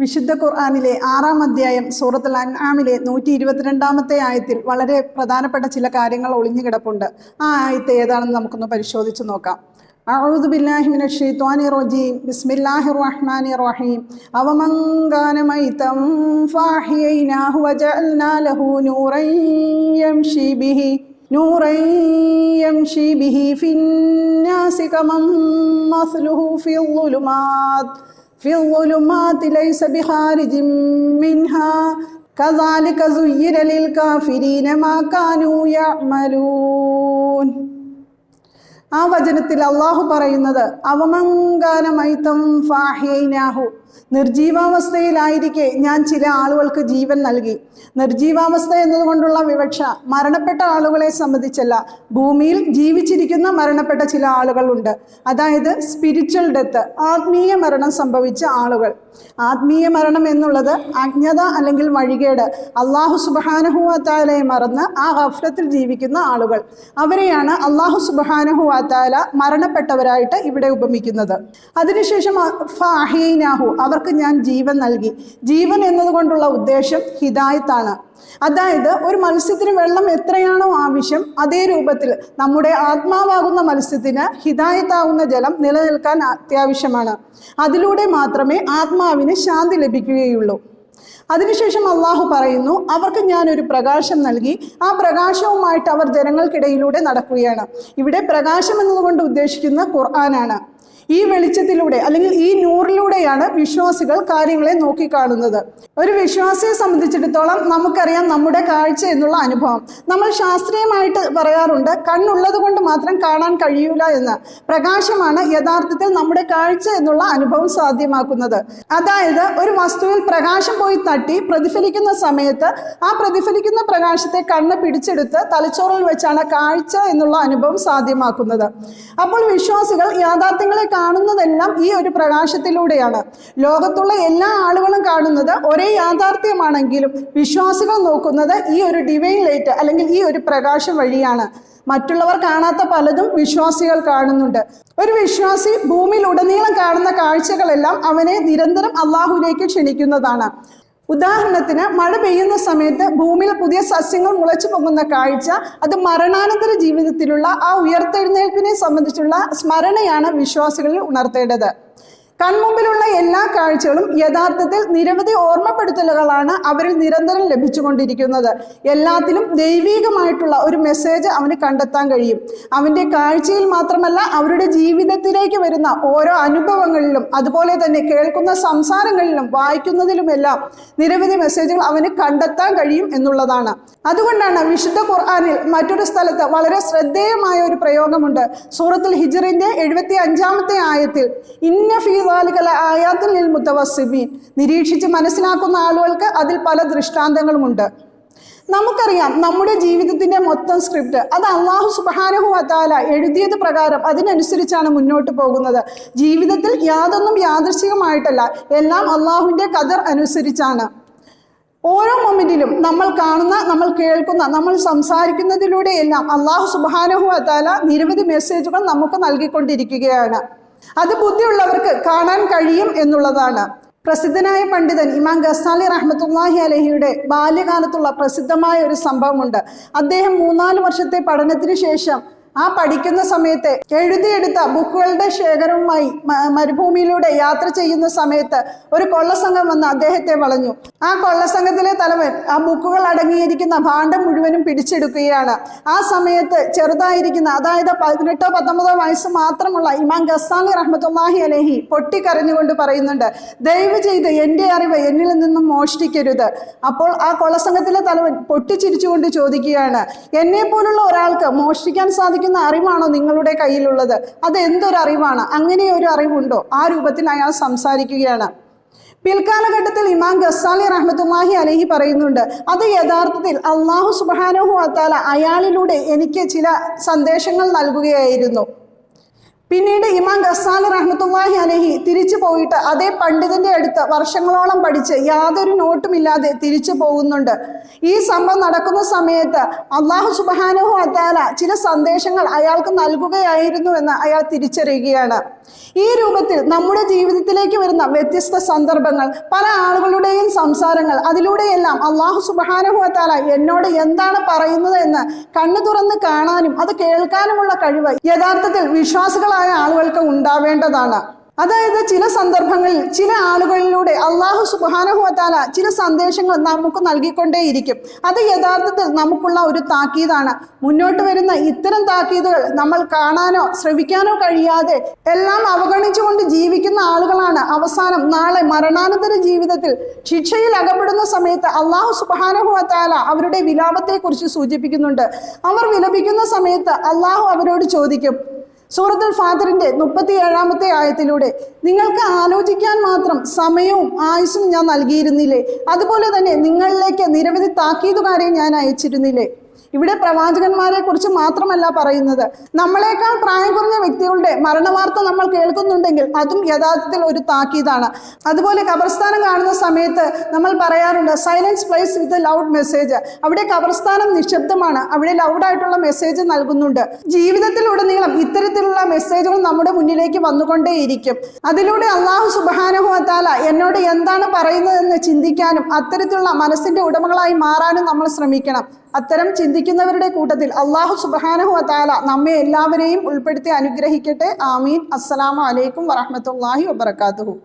വിശുദ്ധ ഖുർആാനിലെ ആറാം അധ്യായം സൂറത്തുൽ അൻആമിലെ നൂറ്റി ഇരുപത്തിരണ്ടാമത്തെ ആയത്തിൽ വളരെ പ്രധാനപ്പെട്ട ചില കാര്യങ്ങൾ ഒളിഞ്ഞു കിടപ്പുണ്ട് ആ ആയത്ത് ഏതാണെന്ന് നമുക്കൊന്ന് പരിശോധിച്ച് നോക്കാം أعوذ بالله من الشيطان الرجيم بسم الله الرحمن الرحيم أومن كان ميتا فأحييناه وجعلنا له نورا يمشي به نورا يمشي به في الناس كمن مثله في الظلمات في الظلمات ليس بخارج منها. كذلك زين للكافرين ما كانوا يعملون. ആ വചനത്തിൽ അള്ളാഹു പറയുന്നത് അവമങ്കാനമൈത്തം ഫാഹ്യൈനാഹു. നിർജീവാവസ്ഥയിലായിരിക്കെ ഞാൻ ചില ആളുകൾക്ക് ജീവൻ നൽകി. നിർജീവാവസ്ഥ എന്നതുകൊണ്ടുള്ള വിവക്ഷ മരണപ്പെട്ട ആളുകളെ സംബന്ധിച്ചല്ല ഭൂമിയിൽ ജീവിച്ചിരിക്കുന്ന മരണപ്പെട്ട ചില ആളുകളുണ്ട് അതായത് സ്പിരിച്വൽ ഡെത്ത് ആത്മീയ മരണം സംഭവിച്ച ആളുകൾ. ആത്മീയ മരണം എന്നുള്ളത് അജ്ഞത അല്ലെങ്കിൽ വഴികേട്. അള്ളാഹു സുബാനഹുവാത്താലയെ മറന്ന് ആ ഗഫ്ലത്തിൽ ജീവിക്കുന്ന ആളുകൾ. അവരെയാണ് അള്ളാഹു സുബാനഹുവാത്താല മരണപ്പെട്ടവരായിട്ട് ഇവിടെ ഉപമിക്കുന്നത്. അതിനുശേഷം ഫാഹീനാഹു അവർക്ക് ഞാൻ ജീവൻ നൽകി. ജീവൻ എന്നതുകൊണ്ടുള്ള ഉദ്ദേശം ഹിദായത്താണ്. അതായത് ഒരു മത്സ്യത്തിന് വെള്ളം എത്രയാണോ ആവശ്യം അതേ രൂപത്തിൽ നമ്മുടെ ആത്മാവാകുന്ന മത്സ്യത്തിന് ഹിതായത്താവുന്ന ജലം നിലനിൽക്കാൻ അത്യാവശ്യമാണ്. അതിലൂടെ മാത്രമേ ആത്മാവിന് ശാന്തി ലഭിക്കുകയുള്ളൂ. അതിനുശേഷം അള്ളാഹു പറയുന്നു അവർക്ക് ഞാൻ ഒരു പ്രകാശം നൽകി ആ പ്രകാശവുമായിട്ട് അവർ ജനങ്ങൾക്കിടയിലൂടെ നടക്കുകയാണ്. ഇവിടെ പ്രകാശം എന്നതുകൊണ്ട് ഉദ്ദേശിക്കുന്ന ഖുർആനാണ്. ഈ വെളിച്ചത്തിലൂടെ അല്ലെങ്കിൽ ഈ നൂറിലൂടെയാണ് വിശ്വാസികൾ കാര്യങ്ങളെ നോക്കിക്കാണുന്നത്. ഒരു വിശ്വാസിയെ സംബന്ധിച്ചിടത്തോളം നമുക്കറിയാം നമ്മുടെ കാഴ്ച എന്നുള്ള അനുഭവം. നമ്മൾ ശാസ്ത്രീയമായിട്ട് പറയാറുണ്ട് കണ്ണുള്ളത് കൊണ്ട് മാത്രം കാണാൻ കഴിയൂല എന്ന്. പ്രകാശമാണ് യഥാർത്ഥത്തിൽ നമ്മുടെ കാഴ്ച എന്നുള്ള അനുഭവം സാധ്യമാക്കുന്നത്. അതായത് ഒരു വസ്തുവിൽ പ്രകാശം പോയി തട്ടി പ്രതിഫലിക്കുന്ന സമയത്ത് ആ പ്രതിഫലിക്കുന്ന പ്രകാശത്തെ കണ്ണ് പിടിച്ചെടുത്ത് തലച്ചോറിൽ വെച്ചാണ് കാഴ്ച എന്നുള്ള അനുഭവം സാധ്യമാക്കുന്നത്. അപ്പോൾ വിശ്വാസികൾ യാഥാർത്ഥ്യങ്ങളെ കാണുന്നതെല്ലാം ഈ ഒരു പ്രകാശത്തിലൂടെയാണ്. ലോകത്തുള്ള എല്ലാ ആളുകളും കാണുന്നത് ഒരേ യാഥാർത്ഥ്യമാണെങ്കിലും വിശ്വാസികൾ നോക്കുന്നത് ഈ ഒരു ഡിവൈൻ ലൈറ്റ് അല്ലെങ്കിൽ ഈ ഒരു പ്രകാശം വഴിയാണ്. മറ്റുള്ളവർ കാണാത്ത പലതും വിശ്വാസികൾ കാണുന്നുണ്ട്. ഒരു വിശ്വാസി ഭൂമിയിൽ ഉടനീളം കാണുന്ന കാഴ്ചകളെല്ലാം അവനെ നിരന്തരം അള്ളാഹുലേക്ക് ക്ഷണിക്കുന്നതാണ്. ഉദാഹരണത്തിന് മഴ പെയ്യുന്ന സമയത്ത് ഭൂമിയിൽ പുതിയ സസ്യങ്ങൾ മുളച്ചു പൊങ്ങുന്ന കാഴ്ച അത് മരണാനന്തര ജീവിതത്തിലുള്ള ആ ഉയർത്തെഴുന്നേൽപ്പിനെ സംബന്ധിച്ചുള്ള സ്മരണയാണ് വിശ്വാസികളിൽ ഉണർത്തേണ്ടത്. കൺമുമ്പിലുള്ള എല്ലാ കാഴ്ചകളും യഥാർത്ഥത്തിൽ നിരവധി ഓർമ്മപ്പെടുത്തലുകളാണ് അവരിൽ നിരന്തരം ലഭിച്ചുകൊണ്ടിരിക്കുന്നത്. എല്ലാത്തിലും ദൈവീകമായിട്ടുള്ള ഒരു മെസ്സേജ് അവന് കണ്ടെത്താൻ കഴിയും. അവന്റെ കാഴ്ചയിൽ മാത്രമല്ല അവരുടെ ജീവിതത്തിലേക്ക് വരുന്ന ഓരോ അനുഭവങ്ങളിലും അതുപോലെ തന്നെ കേൾക്കുന്ന സംസാരങ്ങളിലും വായിക്കുന്നതിലുമെല്ലാം നിരവധി മെസ്സേജുകൾ അവന് കണ്ടെത്താൻ കഴിയും എന്നുള്ളതാണ്. അതുകൊണ്ടാണ് വിശുദ്ധ ഖുർആാനിൽ മറ്റൊരു സ്ഥലത്ത് വളരെ ശ്രദ്ധേയമായ ഒരു പ്രയോഗമുണ്ട്. സൂറത്തുൽ ഹിജറിന്റെ എഴുപത്തി അഞ്ചാമത്തെ ആയത്തിൽ ഇന്ന ഫീ നിരീക്ഷിച്ച് മനസ്സിലാക്കുന്ന ആളുകൾക്ക് അതിൽ പല ദൃഷ്ടാന്തങ്ങളുമുണ്ട്. നമുക്കറിയാം നമ്മുടെ ജീവിതത്തിന്റെ മൊത്തം സ്ക്രിപ്റ്റ് അത് അള്ളാഹു സുബാനഹു അത്താല എഴുതിയത് പ്രകാരം അതിനനുസരിച്ചാണ് മുന്നോട്ട് പോകുന്നത്. ജീവിതത്തിൽ യാതൊന്നും യാദൃശികമായിട്ടല്ല എല്ലാം അള്ളാഹുവിന്റെ കദർ അനുസരിച്ചാണ്. ഓരോ മൊമെന്റിലും നമ്മൾ കാണുന്ന നമ്മൾ കേൾക്കുന്ന നമ്മൾ സംസാരിക്കുന്നതിലൂടെയെല്ലാം അള്ളാഹു സുബാനഹു അത്താല നിരവധി മെസ്സേജുകൾ നമുക്ക് നൽകിക്കൊണ്ടിരിക്കുകയാണ്. അത് ബുദ്ധിയുള്ളവർക്ക് കാണാൻ കഴിയും എന്നുള്ളതാണ്. പ്രസിദ്ധനായ പണ്ഡിതൻ ഇമാം ഗസാലി റഹ്മത്തുല്ലാഹി അലഹിയുടെ ബാല്യകാലത്തുള്ള പ്രസിദ്ധമായ ഒരു സംഭവമുണ്ട്. അദ്ദേഹം മൂന്നാൽ വർഷത്തെ പഠനത്തിന് ശേഷം ആ പഠിക്കുന്ന സമയത്ത് എഴുതിയെടുത്ത ബുക്കുകളുടെ ശേഖരവുമായി മരുഭൂമിയിലൂടെ യാത്ര ചെയ്യുന്ന സമയത്ത് ഒരു കൊള്ളസംഘം വന്ന് അദ്ദേഹത്തെ വളഞ്ഞു. ആ കൊള്ളസംഘത്തിലെ തലവൻ ആ ബുക്കുകൾ അടങ്ങിയിരിക്കുന്ന ഭാണ്ഡം മുഴുവനും പിടിച്ചെടുക്കുകയാണ്. ആ സമയത്ത് ചെറുതായിരിക്കുന്ന അതായത് പതിനെട്ടോ പത്തൊമ്പതോ വയസ്സ് മാത്രമുള്ള ഇമാം ഗസാലി റഹ്മത്തുല്ലാഹി അലഹി പൊട്ടിക്കരഞ്ഞുകൊണ്ട് പറയുന്നുണ്ട് ദയവ് ചെയ്ത് എന്റെ അറിവ് എന്നിൽ നിന്നും മോഷ്ടിക്കരുത്. അപ്പോൾ ആ കൊള്ളസംഘത്തിലെ തലവൻ പൊട്ടിച്ചിരിച്ചുകൊണ്ട് ചോദിക്കുകയാണ് എന്നെ പോലുള്ള ഒരാൾക്ക് മോഷ്ടിക്കാൻ സാധിക്കും? സാധിക്കുന്ന അറിവാണോ നിങ്ങളുടെ കയ്യിലുള്ളത്? അത് എന്തൊരു അറിവാണ്? അങ്ങനെ ഒരു അറിവുണ്ടോ? ആ രൂപത്തിൽ അയാൾ സംസാരിക്കുകയാണ്. പിൽക്കാലഘട്ടത്തിൽ ഇമാം ഗസാലി റഹ്മത്തുല്ലാഹി അലഹി പറയുന്നുണ്ട് അത് യഥാർത്ഥത്തിൽ അള്ളാഹു സുബാനുഹു അത്താല അയാളിലൂടെ എനിക്ക് ചില സന്ദേശങ്ങൾ നൽകുകയായിരുന്നു. പിന്നീട് ഇമാം ഗസാൽ റഹ്മത്തുല്ലാഹി അലഹി തിരിച്ചു പോയിട്ട് അതേ പണ്ഡിതന്റെ അടുത്ത് വർഷങ്ങളോളം പഠിച്ച് യാതൊരു നോട്ടുമില്ലാതെ തിരിച്ചു പോകുന്നുണ്ട്. ഈ സംഭവം നടക്കുന്ന സമയത്ത് അള്ളാഹു സുബാനുഹു അത്താല ചില സന്ദേശങ്ങൾ അയാൾക്ക് നൽകുകയായിരുന്നു എന്ന് അയാൾ തിരിച്ചറിയുകയാണ്. ഈ രൂപത്തിൽ നമ്മുടെ ജീവിതത്തിലേക്ക് വരുന്ന വ്യത്യസ്ത സന്ദർഭങ്ങൾ പല ആളുകളുടെയും സംസാരങ്ങൾ അതിലൂടെയെല്ലാം അള്ളാഹു സുബാനുഹു അത്താല എന്നോട് എന്താണ് പറയുന്നത് എന്ന് കണ്ണു തുറന്ന് കാണാനും അത് കേൾക്കാനുമുള്ള കഴിവ് യഥാർത്ഥത്തിൽ വിശ്വാസികളായ ആളുകൾക്ക് ഉണ്ടാവേണ്ടതാണ്. അതായത് ചില സന്ദർഭങ്ങളിൽ ചില ആളുകളിലൂടെ അള്ളാഹു സുബാനഹുവത്താല ചില സന്ദേശങ്ങൾ നമുക്ക് നൽകിക്കൊണ്ടേയിരിക്കും. അത് യഥാർത്ഥത്തിൽ നമുക്കുള്ള ഒരു താക്കീതാണ്. മുന്നോട്ട് വരുന്ന ഇത്തരം താക്കീതുകൾ നമ്മൾ കാണാനോ ശ്രവിക്കാനോ കഴിയാതെ എല്ലാം അവഗണിച്ചുകൊണ്ട് ജീവിക്കുന്ന ആളുകളാണ് അവസാനം നാളെ മരണാനന്തര ജീവിതത്തിൽ ശിക്ഷയിൽ അകപ്പെടുന്ന സമയത്ത് അള്ളാഹു സുബാനഹുവത്താല അവരുടെ വിലാപത്തെക്കുറിച്ച് സൂചിപ്പിക്കുന്നുണ്ട്. അവർ വിലപിക്കുന്ന സമയത്ത് അള്ളാഹു അവരോട് ചോദിക്കും സൂറത്തുൽ ഫാദറിന്റെ മുപ്പത്തി ഏഴാമത്തെ ആയത്തിലൂടെ നിങ്ങൾക്ക് ആലോചിക്കാൻ മാത്രം സമയവും ആയുസ്സും ഞാൻ നൽകിയിരുന്നില്ലേ? അതുപോലെ തന്നെ നിങ്ങളിലേക്ക് നിരവധി താക്കീതുകാരെ ഞാൻ അയച്ചിരുന്നില്ലേ? ഇവിടെ പ്രവാചകന്മാരെ കുറിച്ച് മാത്രമല്ല പറയുന്നത്. നമ്മളെക്കാൾ പ്രായം കുറഞ്ഞ വ്യക്തികളുടെ മരണവാർത്ത നമ്മൾ കേൾക്കുന്നുണ്ടെങ്കിൽ അതും യഥാർത്ഥത്തിൽ ഒരു താക്കീതാണ്. അതുപോലെ കബർസ്ഥാനം കാണുന്ന സമയത്ത് നമ്മൾ പറയാറുണ്ട് silence place with loud message അവിടെ കബർസ്ഥാനം നിശബ്ദമാണ്. അവിടെ ലൗഡായിട്ടുള്ള മെസ്സേജ് നൽകുന്നുണ്ട്. ജീവിതത്തിലുടനീളം ഇത്തരത്തിലുള്ള മെസ്സേജുകൾ നമ്മുടെ മുന്നിലേക്ക് വന്നുകൊണ്ടേയിരിക്കും. അതിലൂടെ അള്ളാഹു സുബാനുഹുവത്താല എന്നോട് എന്താണ് പറയുന്നതെന്ന് ചിന്തിക്കാനും അത്തരത്തിലുള്ള മനസ്സിന്റെ ഉടമകളായി മാറാനും നമ്മൾ ശ്രമിക്കണം. അത്തരം ചിന്തിക്കുന്നവരുടെ കൂട്ടത്തിൽ അള്ളാഹു സുബാനഹു അതാല നമ്മെ എല്ലാവരെയും ഉൾപ്പെടുത്തി അനുഗ്രഹിക്കട്ടെ. ആമീൻ. അസ്സലാമു അലൈക്കും വറഹമത്തല്ലാഹി വബർക്കാത്തുഹു